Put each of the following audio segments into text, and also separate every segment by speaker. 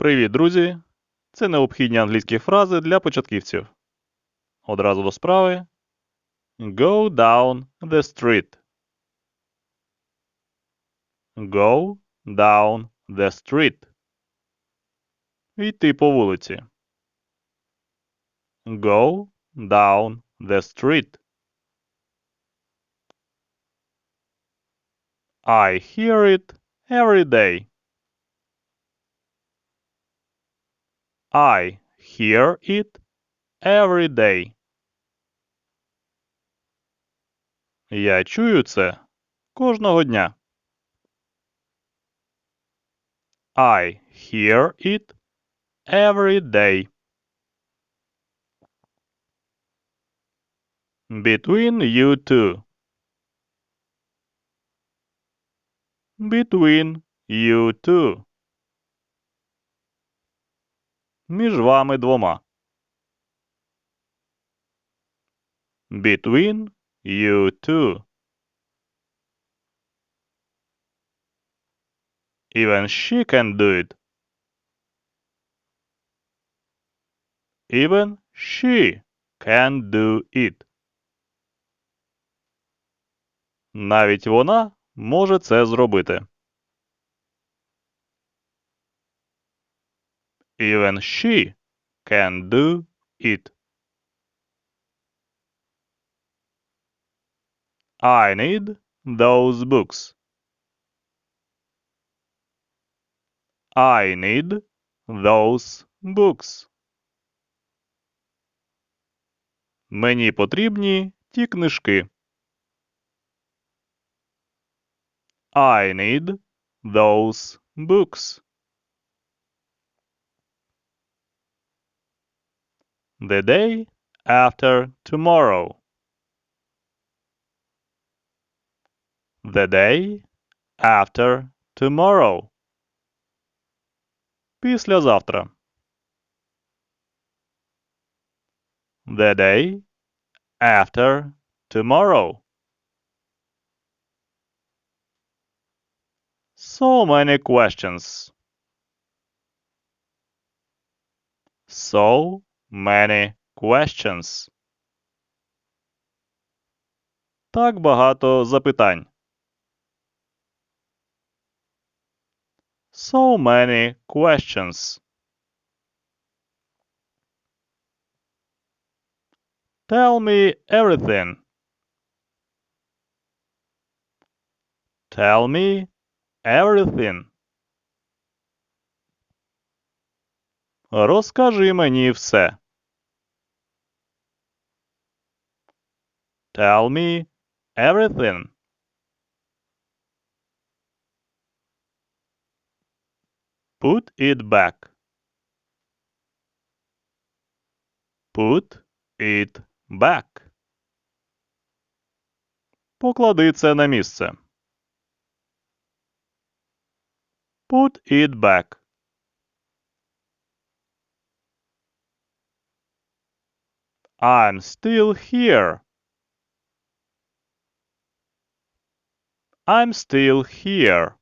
Speaker 1: Привіт, друзі! Це необхідні англійські фрази для початківців. Одразу до справи. Go down the street. Go down the street. Йти по вулиці. Go down the street. I hear it every day. I hear it every day. Я чую це кожного дня. I hear it every day. Between you two. Between you two. Між вами двома. Between you two. Even she can do it. Even she can do it. Навіть вона може це зробити. Even she can do it. I need those books. I need those books. Мені потрібні ті книжки. I need those books. The day after tomorrow. The day after tomorrow. Післязавтра. The day after tomorrow. So many questions. So many questions. Так багато запитань. So many questions. Tell me everything. Tell me everything. Розкажи мені все. Tell me everything. Put it back. Put it back. Поклади це на місце. Put it back. I'm still here. I'm still here.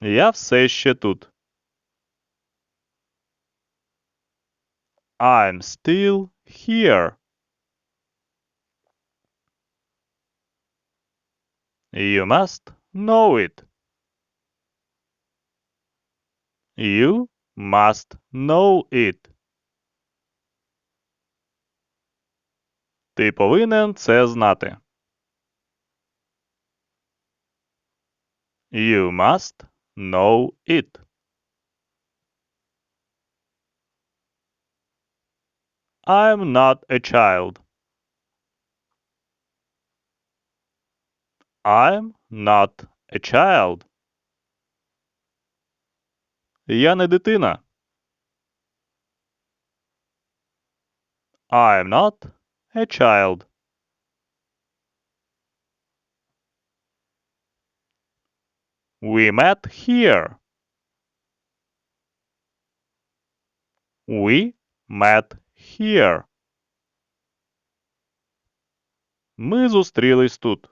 Speaker 1: Я все ще тут. I'm still here. You must know it. You must know it. Ти повинен це знати. You must know it. I'm not a child. I'm not a child. Я не дитина. I'm not a child. We met here. We met here. Ми зустрілись тут.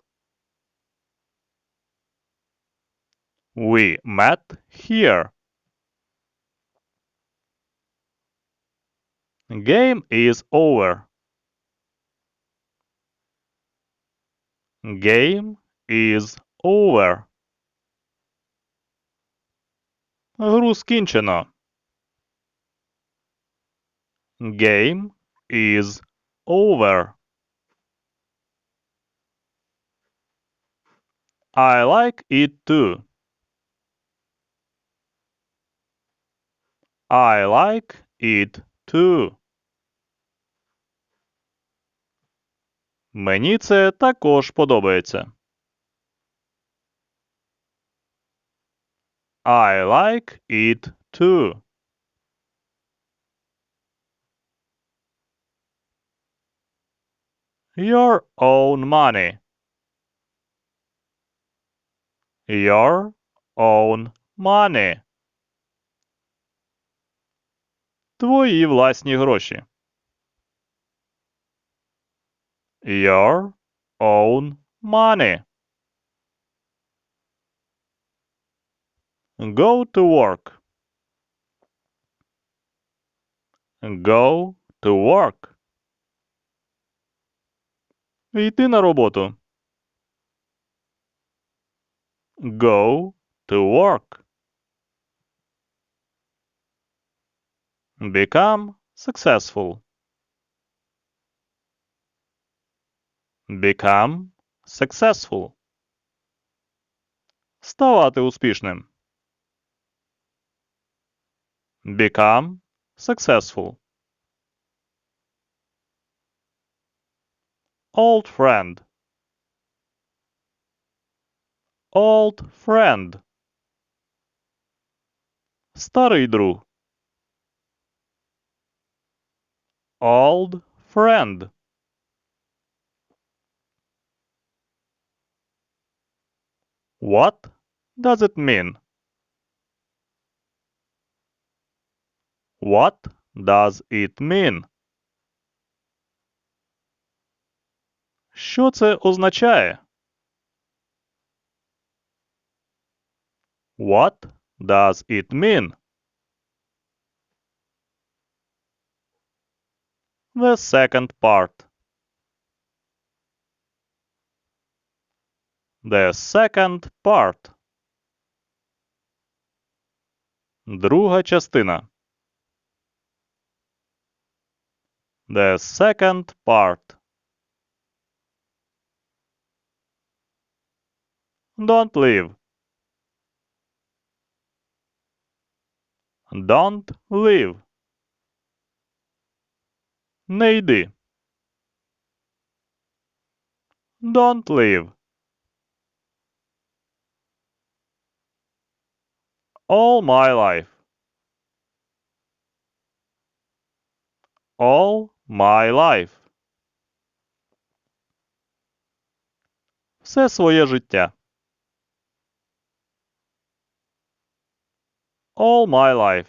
Speaker 1: We met here. Game is over. Game is over. Гру скінчено. Game is over. I like it too. I like it too. Мені це також подобається. I like it too. Your own money. Your own money. Твої власні гроші. Your own money. Go to work. Go to work. Йти на роботу. Go to work. Become successful. Become successful. Ставати успішним. Become successful. Old friend. Old friend. Старий друг. Old friend. What does it mean? What does it mean? Що це означає? What does it mean? The second part. The second part. Друга частина. The second part. Don't leave. Don't leave. Не йди. Don't leave. All my life. All my life. Все своє життя. All my life.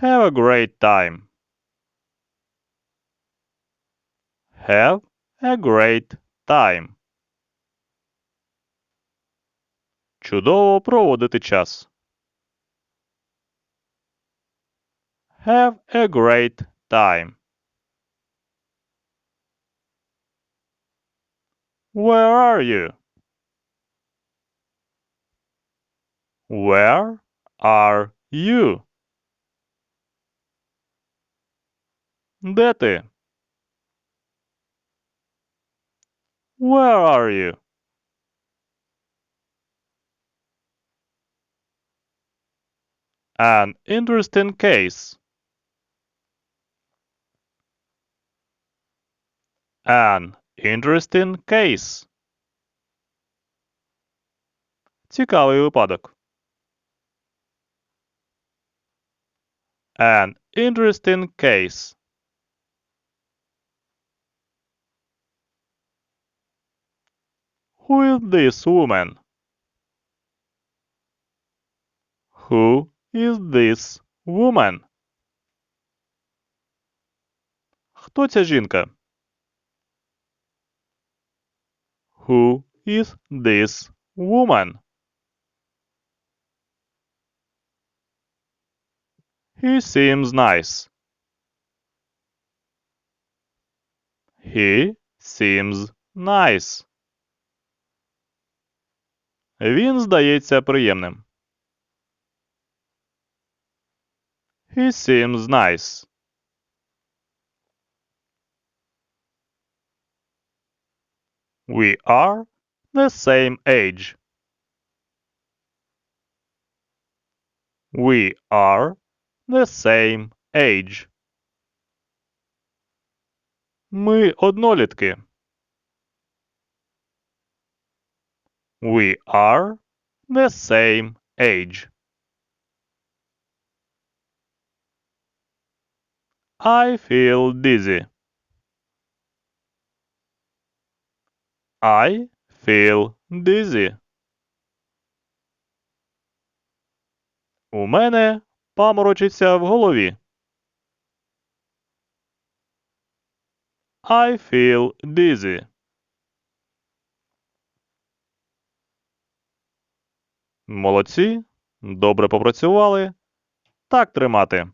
Speaker 1: Have a great time. Have a great time. Чудово проводити час. Have a great time. Where are you? Where are you? Де ти? Where are you? An interesting case. An interesting case. Цікавий випадок. An interesting case. Who is this woman? Who is this woman? Хто ця жінка? Who is this woman? He seems nice. He seems nice. Він здається приємним. He seems nice. We are the same age. We are the same age. Ми однолітки. We are the same age. I feel dizzy. I feel dizzy. У мене паморочиться в голові. I feel dizzy. Молодці. Добре попрацювали. Так тримати.